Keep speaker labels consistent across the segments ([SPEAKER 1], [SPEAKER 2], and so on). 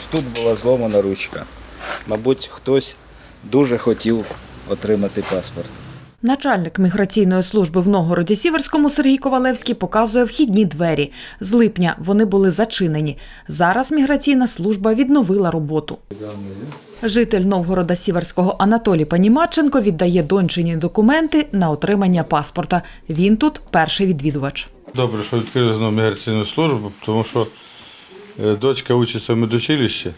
[SPEAKER 1] Ось тут була зломана ручка. Мабуть, хтось дуже хотів отримати паспорт.
[SPEAKER 2] Начальник міграційної служби в Новгороді Сіверському Сергій Ковалевський показує вхідні двері. З липня вони були зачинені. Зараз міграційна служба відновила роботу. Житель Новгорода Сіверського Анатолій Панімаченко віддає дончині документи на отримання паспорта. Він тут перший відвідувач.
[SPEAKER 3] Добре, що відкрили знову міграційну службу, тому що дочка учиться в медучилищі,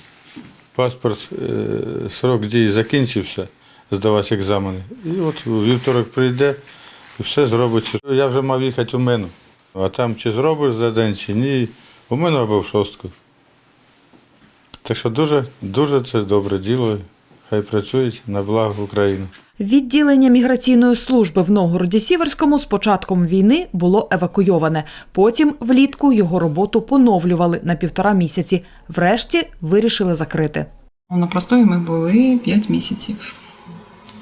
[SPEAKER 3] паспорт, е, срок дії закінчився, здавати екзамени. І от вівторок прийде і все зробиться. Я вже мав їхати у мене. А там чи зробиш за день, чи ні, у мене або в шостку. Так що дуже, дуже це добре діло. Хай працюють на благо України.
[SPEAKER 2] Відділення міграційної служби в Новгороді Сіверському з початком війни було евакуйоване. Потім влітку його роботу поновлювали на півтора місяці. Врешті вирішили закрити.
[SPEAKER 4] На простої ми були 5 місяців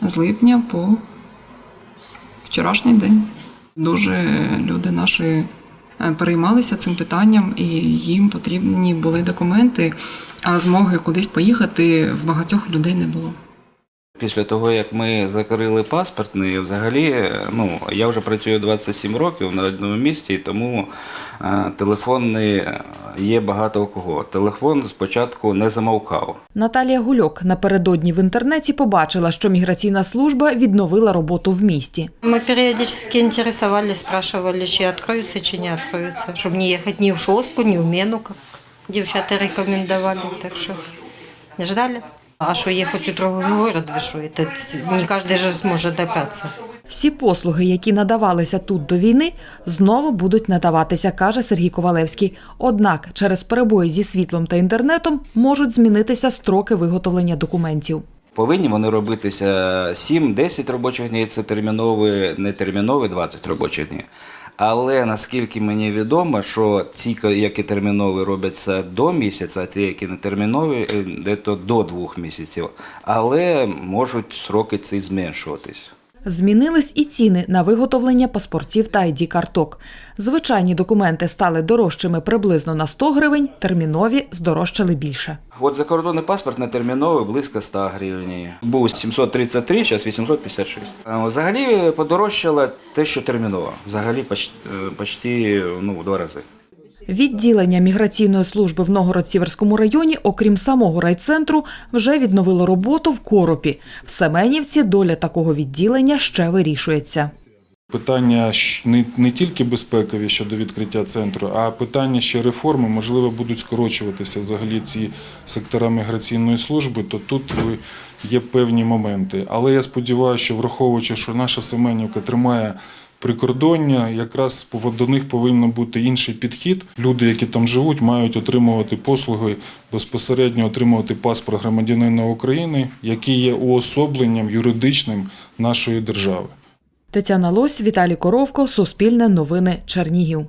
[SPEAKER 4] з липня по вчорашній день. Дуже люди наші переймалися цим питанням, і їм потрібні були документи, а змоги кудись поїхати в багатьох людей не було.
[SPEAKER 1] Після того, як ми закрили паспортний, взагалі, ну, я вже працюю 27 років на одному місці, і тому е, телефонний є багато у кого. Телефон спочатку не замовкав.
[SPEAKER 2] Наталія Гульок напередодні в інтернеті побачила, що міграційна служба відновила роботу в місті.
[SPEAKER 5] Мы периодически интересовались, спрашивали, чи откроются, чи не откроются, чтобы не ехать ни в шостку, ни в мену, как девчата рекомендовали, так что ждали. А что ехать у другой город, вы что, это не каждый же сможет добраться.
[SPEAKER 2] Всі послуги, які надавалися тут до війни, знову будуть надаватися, каже Сергій Ковалевський. Однак через перебої зі світлом та інтернетом можуть змінитися строки виготовлення документів.
[SPEAKER 1] Повинні вони робитися 7-10 робочих днів, це термінові, не термінові 20 робочих днів. Але наскільки мені відомо, що ці, які термінові робляться до місяця, а ті, які не термінові, де то до двох місяців. Але можуть сроки ці зменшуватись.
[SPEAKER 2] Змінились і ціни на виготовлення паспортів та id карток. Звичайні документи стали дорожчими приблизно на 100 гривень, термінові здорожчали більше.
[SPEAKER 1] От закордонний паспорт на терміновий близько 100 гривень. Був 733, зараз 856. Е, Взагалі подорожчало те, що терміново. Взагалі е, почти ну, два рази.
[SPEAKER 2] Відділення міграційної служби в Новгород-Сіверському районі, окрім самого райцентру, вже відновило роботу в Коропі. В Семенівці доля такого відділення ще вирішується.
[SPEAKER 6] Питання не, тільки безпекові щодо відкриття центру, а питання ще реформи, можливо, будуть скорочуватися взагалі ці сектора міграційної служби, то тут є певні моменти. Але я сподіваюся, що враховуючи, що наша Семенівка тримає прикордоння, якраз до них повинен бути інший підхід. Люди, які там живуть, мають отримувати послуги, безпосередньо отримувати паспорт громадянина України, який є уособленням юридичним нашої держави.
[SPEAKER 2] Тетяна Лось, Віталій Коровко, Суспільне новини, Чернігів.